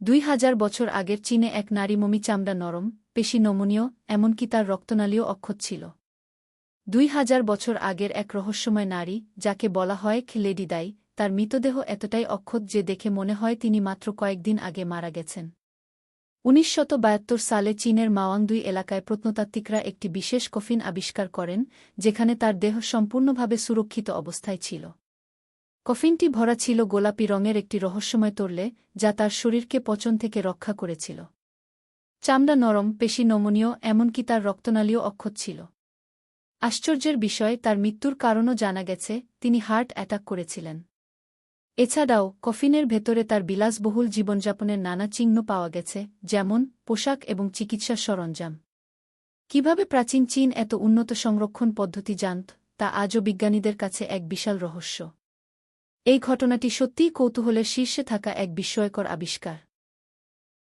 দুই হাজার বছর আগের চীনে এক নারী মমি চামড়া নরম, পেশি নমনীয়, এমনকি তার রক্তনালীও অক্ষত ছিল। দুই হাজার বছর আগের এক রহস্যময় নারী, যাকে বলা হয় লেডি দাই, তার মৃতদেহ এতটাই অক্ষত যে দেখে মনে হয় তিনি মাত্র কয়েকদিন আগে মারা গেছেন। উনিশ সালে চীনের মাওয়াংদুই এলাকায় প্রত্নতাত্ত্বিকরা একটি বিশেষ কফিন আবিষ্কার করেন, যেখানে তার দেহ সম্পূর্ণভাবে সুরক্ষিত অবস্থায় ছিল। কফিনটি ভরা ছিল গোলাপি রঙের একটি রহস্যময় তরলে যা তার শরীরকে পচন থেকে রক্ষা করেছিল। চামড়া নরম, পেশি নমনীয়, এমনকি তার রক্তনালীও অক্ষত ছিল। আশ্চর্যের বিষয়, তার মৃত্যুর কারণও জানা গেছে, তিনি হার্ট অ্যাটাক করেছিলেন। এছাড়াও, কফিনের ভেতরে তার বিলাসবহুল জীবনযাপনের নানা চিহ্ন পাওয়া গেছে, যেমন পোশাক এবং চিকিৎসা সরঞ্জাম। কীভাবে প্রাচীন চীন এত উন্নত সংরক্ষণ পদ্ধতি জানত, তা আজও বিজ্ঞানীদের কাছে এক বিশাল রহস্য। এই ঘটনাটি সত্যিই কৌতূহলের শীর্ষে থাকা এক বিস্ময়কর আবিষ্কার।